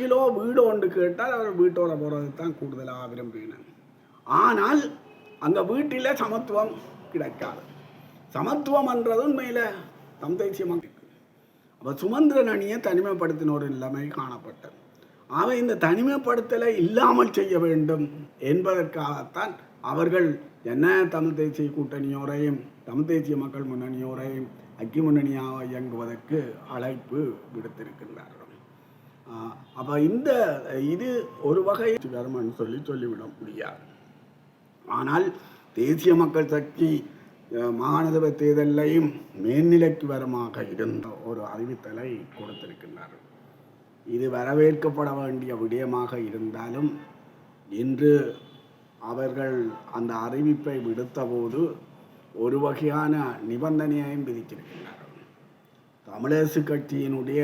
Kilo வீடு ஒன்று கேட்டால் அவர் வீட்டோட போகிறது தான் கூடுதலாக விரும்பினேன். ஆனால் அந்த வீட்டில் சமத்துவம் கிடைக்காது. சமத்துவம் என்றது உண்மையில் தம் தேசியமாக இருக்கு அப்போ சுமந்திரன் அணியை தனிமைப்படுத்தின ஒரு நிலைமை காணப்பட்டது. அவன் இந்த தனிமைப்படுத்தலை இல்லாமல் செய்ய வேண்டும் என்பதற்காகத்தான் அவர்கள் என்ன தமிழ் தேசிய கூட்டணியோரையும் தமிழ் தேசிய மக்கள் முன்னணியோரையும் ஐக்கிய முன்னணியாக இயங்குவதற்கு அழைப்பு விடுத்திருக்கின்றார்கள். அப்போ இந்த இது ஒரு வகை கர்மன்னு சொல்லி சொல்லிவிட முடியாது. ஆனால் தேசிய மக்கள் சக்தி அஹ், மாகாணசபை தேர்தலையும் மேல்நிலைக்கு வரமாக இருந்த ஒரு அறிவித்தலை கொடுத்திருக்கின்றார்கள் இது வரவேற்கப்பட வேண்டிய விடயமாக இருந்தாலும் இன்று அவர்கள் அந்த அறிவிப்பை விடுத்தபோது ஒரு வகையான நிபந்தனையையும் விதித்திருக்கின்றார்கள். தமிழரசு கட்சியினுடைய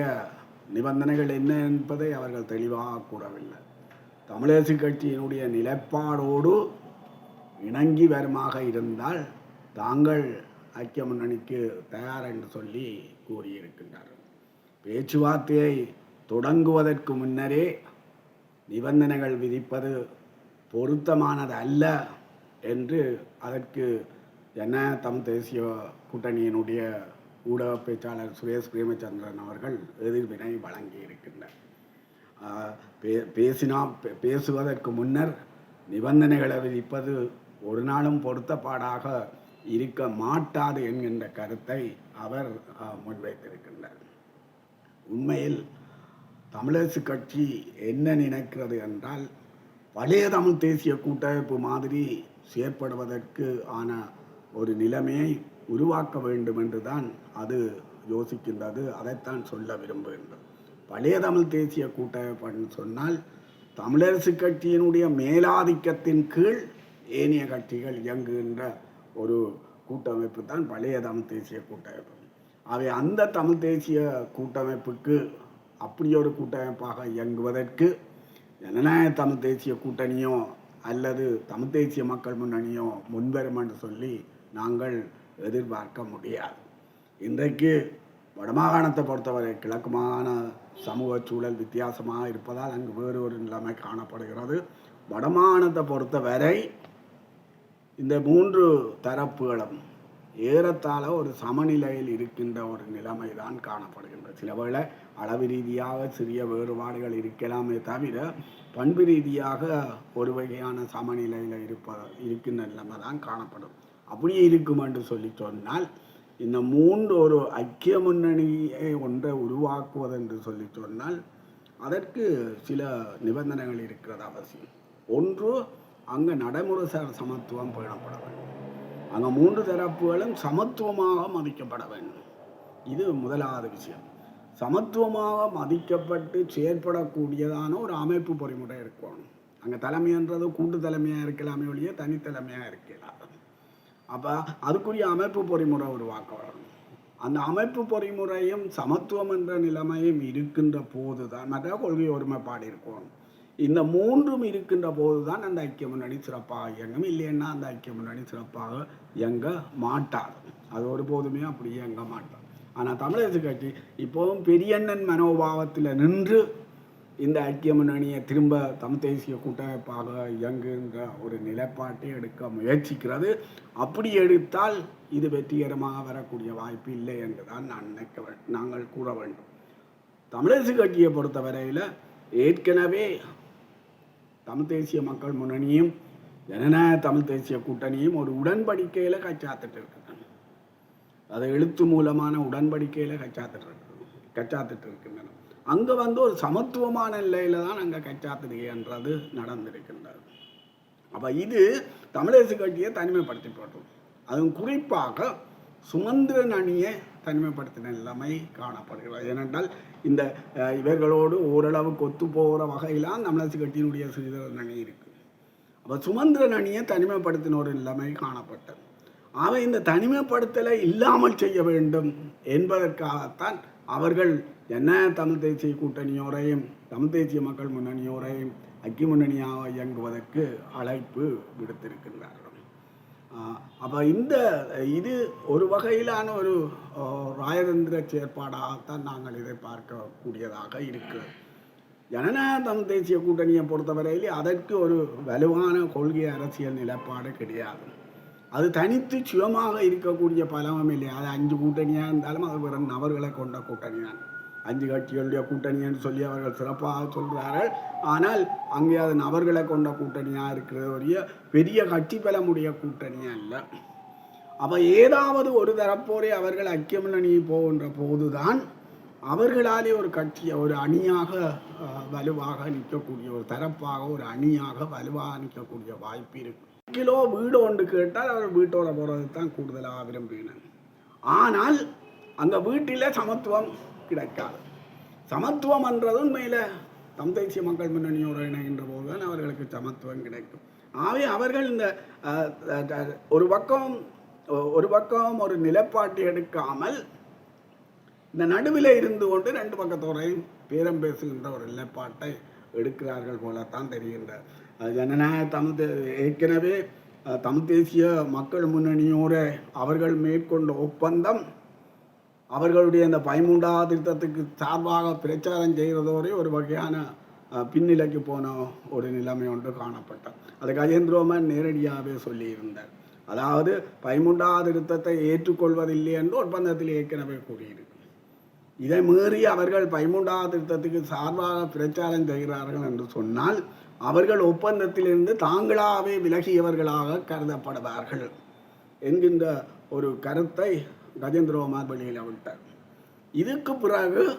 நிபந்தனைகள் என்ன என்பதை அவர்கள் தெளிவாக கூறவில்லை. தமிழரசு கட்சியினுடைய நிலைப்பாடோடு இணங்கி வருமாக இருந்தால் தாங்கள் ஐக்கிய முன்னணிக்கு தயார் என்று சொல்லி கூறியிருக்கின்றார்கள். பேச்சுவார்த்தையை தொடங்குவதற்கு முன்னரே நிபந்தனைகள் விதிப்பது பொருத்தமானது அல்ல என்று அதற்கு என்ன தம் தேசிய கூட்டணியினுடைய ஊடக பேச்சாளர் சுரேஷ் பிரேமச்சந்திரன் அவர்கள் எதிர்வினை வழங்கியிருக்கின்றார். பே- பேசினா பேசுவதற்கு முன்னர் நிபந்தனைகளை விதிப்பது ஒரு நாளும் பொருத்தப்பாடாக இருக்க மாட்டாது என்கின்ற கருத்தை அவர் முன்வைத்திருக்கின்றார். உண்மையில் தமிழரசு கட்சி என்ன நினைக்கிறது என்றால் பழைய தமிழ் தேசிய கூட்டமைப்பு மாதிரி செயற்படுவதற்கு ஆன ஒரு நிலைமையை உருவாக்க வேண்டும் என்றுதான் அது யோசிக்கின்றது. அதைத்தான் சொல்ல விரும்புகின்றது பழைய தமிழ் தேசிய கூட்டமைப்புன்னு சொன்னால் தமிழரசு கட்சியினுடைய மேலாதிக்கத்தின் கீழ் ஏனைய கட்சிகள் இயங்குகின்ற ஒரு கூட்டமைப்பு தான் பழைய தமிழ் தேசிய கூட்டமைப்பு. அவை அந்த தமிழ் தேசிய கூட்டமைப்புக்கு அப்படி ஒரு கூட்டமைப்பாக இயங்குவதற்கு ஜனநாயக தமிழ் தேசிய கூட்டணியோ அல்லது தமிழ் தேசிய மக்கள் முன்னணியோ முன்வரும் என்று சொல்லி நாங்கள் எதிர்பார்க்க முடியாது. இன்றைக்கு வடமாகாணத்தை பொறுத்தவரை கிழக்குமான சமூக சூழல் வித்தியாசமாக இருப்பதால் அங்கு வேறு ஒரு நிலைமை காணப்படுகிறது. வடமாகாணத்தை பொறுத்தவரை இந்த மூன்று தரப்புகளும் ஏறத்தாழ ஒரு சமநிலையில் இருக்கின்ற ஒரு நிலைமை தான் காணப்படுகின்றது. சில வேளை அளவு ரீதியாக சிறிய வேறுபாடுகள் இருக்கலாமே தவிர பண்பு ரீதியாக ஒரு வகையான சமநிலையில் இருப்ப இருக்கின்ற நிலைமை தான் காணப்படும். அப்படியே இருக்கும் என்று சொல்லி சொன்னால் இந்த மூன்று ஒரு ஐக்கிய முன்னணியை ஒன்றை உருவாக்குவது என்று சொல்லி சொன்னால் அதற்கு சில நிபந்தனைகள் இருக்கிறது அவசியம். ஒன்று அங்கே நடைமுறை சார் சமத்துவம் பேணப்பட வேண்டும். அங்கே மூன்று தரப்புகளும் சமத்துவமாக மதிக்கப்பட வேண்டும். இது முதலாவது விஷயம். சமத்துவமாக மதிக்கப்பட்டு செயற்படக்கூடியதான ஒரு அமைப்பு பொறிமுறை இருக்கணும். அங்கே தலைமைன்றது கூட்டு தலைமையாக இருக்கலாமே ஒழிய தனித்தலைமையாக இருக்கலாம். அப்போ அதுக்குரிய அமைப்பு பொறிமுறை உருவாக்க வரணும். அந்த அமைப்பு பொறிமுறையும் சமத்துவம் என்ற நிலைமையும் இருக்கின்ற போது தான் மற்ற கொள்கை ஒருமைப்பாடு இருக்கணும் இந்த மூன்றும் இருக்கின்ற போது தான் அந்த ஐக்கிய முன்னணி சிறப்பாக இயங்கும். இல்லைன்னா அந்த ஐக்கிய முன்னணி சிறப்பாக இயங்க மாட்டார் அது ஒருபோதுமே அப்படி இயங்க மாட்டார் ஆனால் தமிழரசு கட்சி இப்போவும் பெரியண்ணன் மனோபாவத்தில் நின்று இந்த ஐக்கிய முன்னணியை திரும்ப தமிழ் தேசிய கூட்டமைப்பாக இயங்குகின்ற ஒரு நிலைப்பாட்டை எடுக்க முயற்சிக்கிறது. அப்படி எடுத்தால் இது வெற்றிகரமாக வரக்கூடிய வாய்ப்பு இல்லை என்று தான் நான் நினைக்க நாங்கள் கூற வேண்டும். தமிழரசு கட்சியை பொறுத்தவரையில் ஏற்கனவே தமிழ் தேசிய மக்கள் முன்னணியும் ஜனநாயக தமிழ் தேசிய கூட்டணியும் ஒரு உடன்படிக்கையில் கச்சாத்துட்டு இருக்கின்றன. அது எழுத்து மூலமான உடன்படிக்கையில் கச்சாத்துட்டு இருக்கு கச்சாத்துட்டு இருக்கின்றன. அங்கே வந்து ஒரு சமத்துவமான நிலையில தான் அங்கே கச்சாத்துடுகின்றது நடந்திருக்கின்றது. அப்போ இது தமிழரசு கட்சியை தனிமைப்படுத்தி போட்டோம் அதுவும் குறிப்பாக சுமந்திரன் அணியை தனிமைப்படுத்தின நிலைமை காணப்படுகிறது. ஏனென்றால் இந்த இவர்களோடு ஓரளவுக்கு ஒத்து போகிற வகையிலாம் தமிழரசு கட்சியினுடைய சுதந்திரன் அணி இருக்குது அப்போ சுமந்திரன் அணியை தனிமைப்படுத்தின ஒரு நிலைமை காணப்பட்டது. அவை இந்த தனிமைப்படுத்தலை இல்லாமல் செய்ய வேண்டும் என்பதற்காகத்தான் அவர்கள் என்ன தமிழ் தேசிய கூட்டணியோரையும் தமிழ் தேசிய மக்கள் முன்னணியோரையும் ஐக்கிய முன்னணியாக இயங்குவதற்கு அழைப்பு விடுத்திருக்கின்றார்கள். அப்போ இந்த இது ஒரு வகையிலான ஒரு ராயதந்திர செயற்பாடாகத்தான் நாங்கள் இதை பார்க்கக்கூடியதாக இருக்கிறது ஜனநாயக தமிழ் தேசிய கூட்டணியை பொறுத்தவரையில் அதற்கு ஒரு வலுவான கொள்கை அரசியல் நிலப்பாடு கிடையாது. அது தனித்து சுயமாக இருக்கக்கூடிய பலமும் இல்லை. அது அஞ்சு கூட்டணியாக இருந்தாலும் அது வெறும் நபர்களை கொண்ட கூட்டணி தான் அஞ்சு கட்சிகளுடைய கூட்டணின்னு சொல்லி அவர்கள் சிறப்பாக சொல்கிறார்கள். ஆனால் அங்கே அது நபர்களை கொண்ட கூட்டணியாக இருக்கிறது பெரிய கட்சி பலமுடைய கூட்டணி அல்ல. அப்போ ஏதாவது ஒரு தரப்போரே அவர்கள் ஐக்கிய முன்னணி போகின்ற போதுதான் அவர்களாலே ஒரு கட்சியை ஒரு அணியாக வலுவாக நிற்கக்கூடிய ஒரு தரப்பாக ஒரு அணியாக வலுவாக நிற்கக்கூடிய வாய்ப்பு இருக்கு. கிலோ வீடு ஒன்று கேட்டால் அவர் வீட்டோட போகிறது தான் கூடுதலாக விரும்பினேன் ஆனால் அந்த வீட்டில் சமத்துவம் கிடைக்காது. சமத்துவம் என்றது உண்மையில். தம் தேசிய மக்கள் முன்னணியோடு இணைகின்ற போது தான் அவர்களுக்கு சமத்துவம் கிடைக்கும். ஆகவே அவர்கள் இந்த ஒரு பக்கம் ஒரு பக்கம் ஒரு நிலைப்பாட்டு எடுக்காமல் இந்த நடுவில் இருந்து கொண்டு ரெண்டு பக்கத்தோரையும் பேரம் பேசுகின்ற ஒரு நிலைப்பாட்டை எடுக்கிறார்கள் போலத்தான் தெரிகின்ற. ஜனநாயக தமிழ் ஏற்கனவே தமிழ் தேசிய மக்கள் முன்னணியோட அவர்கள் மேற்கொண்ட ஒப்பந்தம் அவர்களுடைய அந்த பதிமூன்றாவது திருத்தத்துக்கு சார்பாக பிரச்சாரம் செய்கிறதோடே ஒரு வகையான பின்னிலைக்கு போன ஒரு நிலைமை ஒன்று காணப்பட்டது. அது கஜேந்திரோமன் நேரடியாகவே சொல்லியிருந்தார். அதாவது பதிமூன்றாவது திருத்தத்தை ஏற்றுக்கொள்வதில்லை என்று ஒப்பந்தத்தில் ஏற்கனவே கூறியிருக்கு. இதை மீறி அவர்கள் பதிமூன்றாவது திருத்தத்துக்கு சார்பாக பிரச்சாரம் செய்கிறார்கள் என்று சொன்னால் அவர்கள் ஒப்பந்தத்திலிருந்து தாங்களாகவே விலகியவர்களாக கருதப்படுவார்கள் என்கின்ற ஒரு கருத்தை கஜேந்திரகுமார் வெளியில் விட்டார் இதுக்கு பிறகு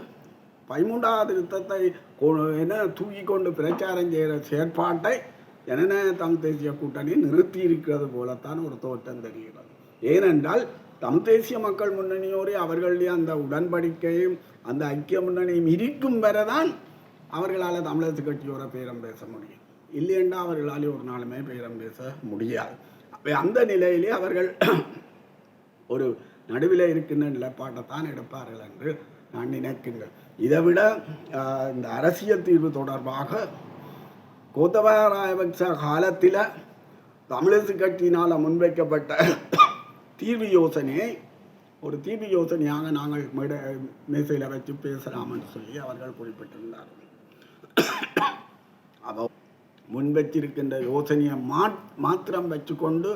பதிமூன்றாவது திருத்தத்தை கொ- தூக்கி கொண்டு பிரச்சாரம் செய்கிற செயற்பாட்டை ஜனநாயக தமிழ் தேசிய கூட்டணி நிறுத்தி இருக்கிறது போலத்தான் ஒரு தோற்றம் தெரிகிறது. ஏனென்றால் தமிழ் தேசிய மக்கள் முன்னணியோடு அவர்களுடைய அந்த உடன்படிக்கையும் அந்த ஐக்கிய முன்னணியும் இருக்கும் வரைதான் அவர்களால் தமிழரசு கட்சியோட பேரம் பேச முடியும். இல்லையென்றா அவர்களால் ஒரு நாளுமே பேரம் பேச முடியாது. அந்த நிலையிலே அவர்கள் ஒரு நடுவில் இருக்கின்ற நிலைப்பாட்டைத்தான் எடுப்பார்கள் என்று நான் நினைக்கின்றேன். இதை விட இந்த அரசியல் தீர்வு தொடர்பாக கோத்தபாய ராஜபக்ச காலத்தில் தமிழரசு கட்சியினால் முன்வைக்கப்பட்ட தீர்வு யோசனையை ஒரு தீர்வு யோசனையாக நாங்கள் மேடை மேசையில் வச்சு பேசலாம்னு சொல்லி அவர்கள் குறிப்பிட்டிருந்தார்கள் அவ முன்வச்சிருக்கின்ற யோசனையை மாத் மாத்திரம் வச்சுக்கொண்டு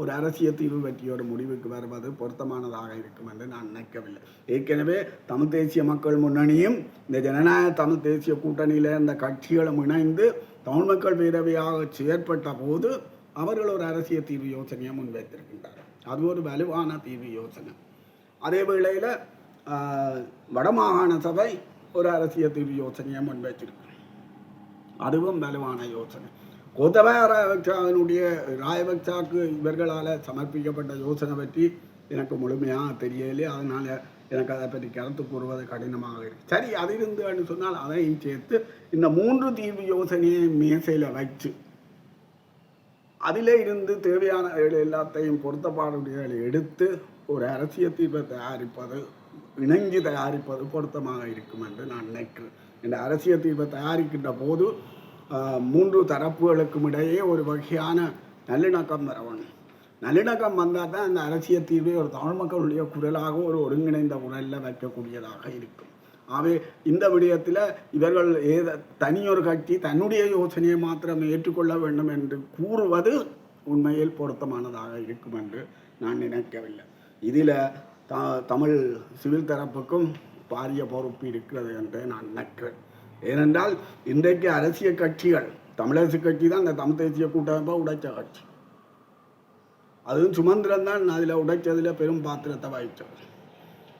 ஒரு அரசியல் தீர்வு பற்றிய ஒரு முடிவுக்கு வருவது பொருத்தமானதாக இருக்கும் என்று நான் நினைக்கவில்லை. ஏற்கனவே தமிழ் தேசிய மக்கள் முன்னணியும் இந்த ஜனநாயக தமிழ் தேசிய கூட்டணியில் இருந்த கட்சிகளும் இணைந்து தமிழ் மக்கள் பேரவையாக செயற்பட்ட போது அவர்கள் ஒரு அரசியல் தீர்வு யோசனையை முன்வைத்திருக்கின்றார் அது ஒரு வலுவான தீர்வு யோசனை. அதே வேளையில் வடமாகாண சபை ஒரு அரசியல் தீர்வு யோசனையை முன்வைச்சிருக்கு அதுவும் வலுவான யோசனை. கோத்தபய ராயபக்சாவினுடைய ராயபக்சாவுக்கு இவர்களால் சமர்ப்பிக்கப்பட்ட யோசனை பற்றி எனக்கு முழுமையாக தெரியலையே அதனால் எனக்கு அதை பற்றி கருத்து கூறுவது கடினமாக இருக்கு. சரி அது இருந்துன்னு சொன்னால் அதையும் சேர்த்து இந்த மூன்று தீர்வு யோசனையை மேசையில் வச்சு அதிலே இருந்து தேவையான எல்லாத்தையும் பொருத்தப்பாடுகளை எடுத்து ஒரு அரசியல் தீர்வை தயாரிப்பது இணங்கி தயாரிப்பது பொருத்தமாக இருக்கும் என்று நான் நினைக்கிறேன். இந்த அரசியல் தீர்வை தயாரிக்கின்ற போது மூன்று தரப்புகளுக்கும் இடையே ஒரு வகையான நல்லிணக்கம் வர நல்லிணக்கம் வந்தால் தான் அந்த அரசியல் தீர்வை ஒரு தமிழ் மக்களுடைய குரலாக ஒரு ஒருங்கிணைந்த குரலில் வைக்கக்கூடியதாக இருக்கும். ஆகவே இந்த விடயத்தில் இவர்கள் ஏத தனியொரு கட்சி தன்னுடைய யோசனையை மாத்திரம் ஏற்றுக்கொள்ள வேண்டும் என்று கூறுவது உண்மையில் பொருத்தமானதாக இருக்கும் என்று நான் நினைக்கவில்லை. இதில் த தமிழ் சிவில் தரப்புக்கும் பாரிய பொறுப்பு இருக்கிறது என்று நான் நினைக்கிறேன். ஏனென்றால் இன்றைக்கு அரசியல் கட்சிகள் தமிழரசு கட்சி தான் இந்த தமிழ் தேசிய கூட்டமைப்பை உடைச்ச கட்சி. அதுவும் சுமந்திரன் தான் அதில் உடைச்சதில் பெரும் பாத்திரத்தை வகித்தவர்.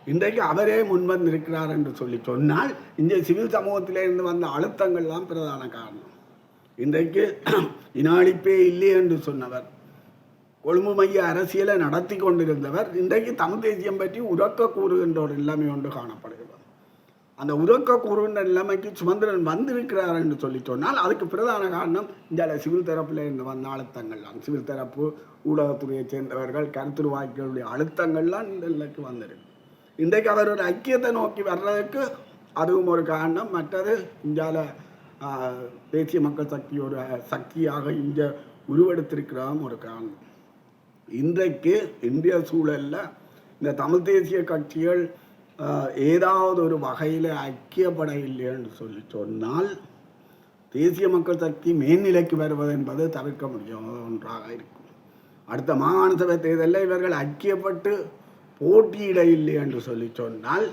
இன்றைக்கு அவரே முன்வந்து இருக்கிறார் என்று சொல்லி சொன்னால் இந்த சிவில் சமூகத்திலே இருந்து வந்த அழுத்தங்கள்லாம் பிரதான காரணம். இன்றைக்கு இனாளிப்பே இல்லை என்று சொன்னவர் கொழும்பு மைய அரசியலை நடத்தி கொண்டிருந்தவர் இன்றைக்கு தமிழ் தேசியம் பற்றி உறக்க கூறுகின்ற ஒரு ஒன்று காணப்படுகிறது. அந்த உறக்க கூறுகின்ற நிலைமைக்கு சுமந்திரன் வந்திருக்கிறார் என்று சொல்லி சொன்னால் அதுக்கு பிரதான காரணம் இந்த சிவில் தரப்பில் இருந்து வந்த அழுத்தங்கள்லாம் சிவில் தரப்பு ஊடகத்துறையை சேர்ந்தவர்கள் கருத்துருவாய்களுடைய அழுத்தங்கள்லாம் இந்த நிலைக்கு வந்திருக்கு. இன்றைக்கு அவர் ஒரு ஐக்கியத்தை நோக்கி வர்றதுக்கு அதுவும் ஒரு காரணம். மற்றது இந்தியாவில் தேசிய மக்கள் சக்தியோட சக்தியாக இங்கே உருவெடுத்திருக்கிறதும் ஒரு காரணம். இன்றைக்கு இந்திய சூழலில் இந்த தமிழ் தேசிய கட்சிகள் ஏதாவது ஒரு வகையில் ஐக்கியப்பட இல்லைன்னு சொல்லி சொன்னால் தேசிய மக்கள் சக்தி மேல்நிலைக்கு வருவது என்பது தவிர்க்க முடியாத ஒன்றாக இருக்கும் அடுத்த மாகாண சபை தேர்தலில் இவர்கள் ஐக்கியப்பட்டு போட்டியிட இல்லை என்று சொல்லி சொன்னால்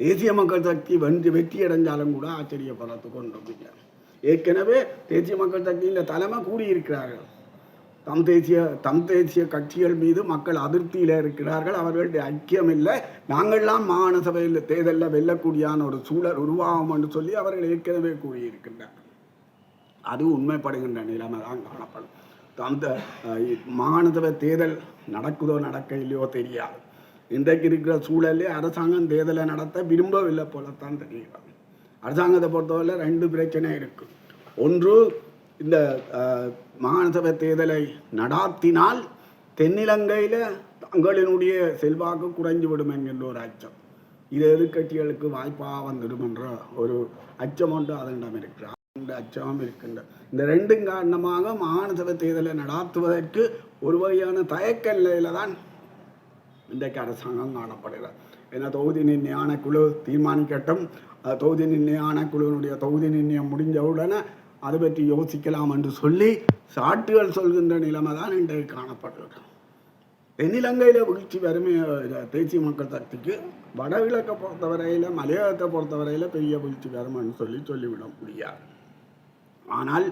தேசிய மக்கள் சக்தி வென்று வெற்றி அடைஞ்சாலும் கூட ஆச்சரியப்படுறதுக்கு ஒன்றும் இல்லை ஏற்கனவே தேசிய மக்கள் சக்தியின் தலைமை கூடியிருக்கிறார்கள் தம் தேசிய தம் தேசிய கட்சிகள் மீது மக்கள் அதிருப்தியில் இருக்கிறார்கள். அவர்களுடைய ஐக்கியம் இல்லை நாங்கள்லாம் மாகாண சபையில் தேர்தலில் வெல்லக்கூடியான ஒரு சூழல் உருவாகும் என்று சொல்லி அவர்கள் ஏற்கனவே கூறியிருக்கின்றனர் அது உண்மைப்படுகின்ற நிலைமை தான் காணப்படும் அந்த மாகாண சபை தேர்தல் நடக்குதோ நடக்க இல்லையோ தெரியாது. இன்றைக்கு இருக்கிற சூழலே அரசாங்கம் தேர்தலை நடத்த விரும்பவில்லை போலத்தான் தெரிகிறது. அரசாங்கத்தை பொறுத்தவரை ரெண்டு பிரச்சனை இருக்கு. ஒன்று இந்த அஹ், மாகாண சபை தேர்தலை நடாத்தினால் தென்னிலங்கையில் தங்களினுடைய செல்வாக்கு குறைஞ்சுவிடும் என்கின்ற ஒரு அச்சம். இது எதிர்கட்சிகளுக்கு வாய்ப்பாக வந்துடும் என்ற ஒரு அச்சம் ஒன்று அதனிடம் இருக்கிறார் இந்த அச்சமும் இருக்கின்ற. இந்த ரெண்டும் காரணமாக மாகாண சபை தேர்தலை நடாத்துவதற்கு ஒரு வகையான தயக்க நிலையில தான் இன்றைக்கு அரசாங்கம் காணப்படுகிறது. ஏன்னா தொகுதி நிர்ணயான குழு தீர்மானிக்கட்டும். தொகுதி நிர்ணயான குழுவினுடைய தொகுதி நிர்ணயம் முடிஞ்ச உடனே அதை பற்றி யோசிக்கலாம் என்று சொல்லி சாட்டுகள் சொல்கின்ற நிலைமை தான் இன்றைக்கு காணப்படுகிறது தென்னிலங்கையில் வீழ்ச்சி வறுமை தேசிய மக்கள் சக்திக்கு வடகிழக்கை பொறுத்தவரையில் மலையாளத்தை பொறுத்தவரையில் பெரிய வீழ்ச்சி வரும்னு சொல்லி சொல்லிவிட முடியாது. ஆனால்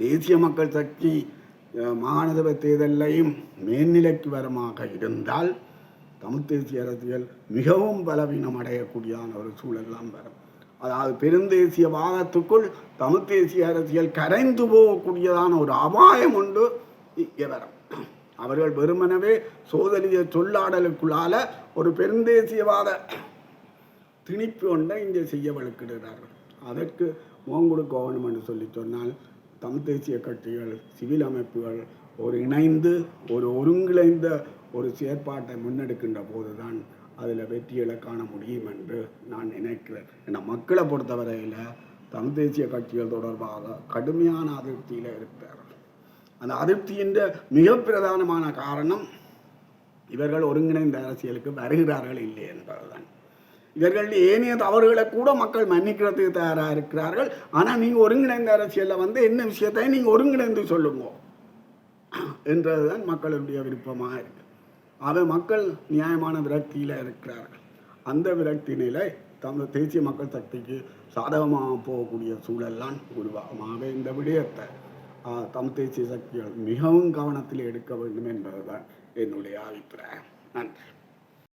தேசிய மக்கள் சக்தி அஹ், தேர்தலையும் மேல்நிலைக்கு வருமாக இருந்தால் தமிழ் தேசிய அரசியல் மிகவும் பலவீனம் அடையக்கூடியதான ஒரு சூழல்லாம் வரும். அதாவது பெருந்தேசியவாதத்துக்குள் தமிழ் தேசிய அரசியல் கரைந்து போகக்கூடியதான ஒரு அபாயம் உண்டு எவரம் அவர்கள் வெறுமனவே சோதலிய சொல்லாடலுக்குள்ளால ஒரு பெருந்தேசியவாத திணிப்பு ஒன்றை இங்கே செய்ய வழக்கிடுகிறார்கள். அதற்கு மோங்குடு கொடுக்க என்று சொல்லி சொன்னால் தமிழ் தேசிய கட்சிகள் சிவில் அமைப்புகள் ஒரு இணைந்து ஒரு ஒருங்கிணைந்த ஒரு செயற்பாட்டை முன்னெடுக்கின்ற போதுதான் அதில் வெற்றிகளை காண முடியும் என்று நான் நினைக்கிறேன். ஏன்னா மக்களை பொறுத்தவரையில் தமிழ் தேசிய கட்சிகள் தொடர்பாக கடுமையான அதிருப்தியில் இருக்கிறார்கள் அந்த அதிருப்தியின் மிக பிரதானமான காரணம் இவர்கள் ஒருங்கிணைந்த அரசியலுக்கு வருகிறார்கள் இல்லை என்பதுதான். இவர்களுடைய ஏனைய தவறுகளை கூட மக்கள் மன்னிக்கிறதுக்கு தயாராக இருக்கிறார்கள். ஆனால் நீங்கள் ஒருங்கிணைந்த அரசியலில் வந்து என்ன விஷயத்தை நீங்கள் ஒருங்கிணைந்து சொல்லுங்க என்றதுதான் மக்களுடைய விருப்பமாக இருக்கு. அதை மக்கள் நியாயமான விரக்தியில் இருக்கிறார்கள். அந்த விரக்தி நிலை தமிழ் தேசிய மக்கள் சக்திக்கு சாதகமாக போகக்கூடிய சூழல்லாம் உருவாகும் இந்த விடயத்தை தமிழ் தேசிய சக்திகள் மிகவும் கவனத்தில் எடுக்க வேண்டும் என்பதுதான் என்னுடைய அபிப்பிராயம். நன்றி.